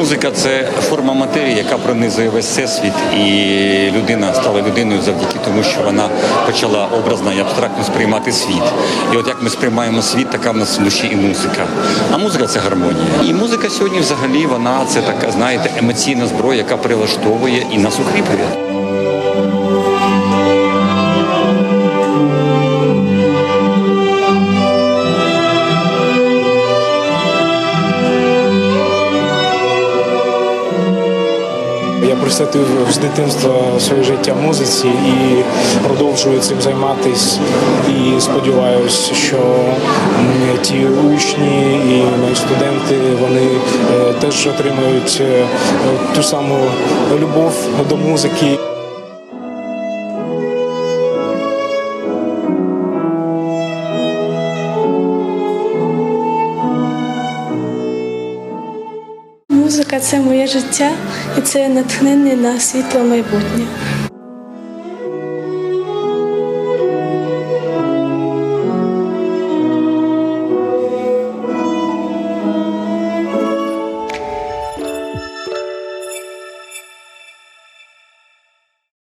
Музика це форма матерії, яка пронизує весь всесвіт, і людина стала людиною завдяки тому, що вона почала образно і абстрактно сприймати світ. І от як ми сприймаємо світ, така в нас в душі і музика. А музика це гармонія. І музика сьогодні, взагалі, вона це така, знаєте, емоційна зброя, яка прилаштовує і нас укріплює. Я присвятив з дитинства своє життя музиці і продовжую цим займатися. І сподіваюся, що ті учні і мої студенти вони е, теж отримають е, ту саму любов до музики. Музика це моє життя і це натхнення на світле майбутнє.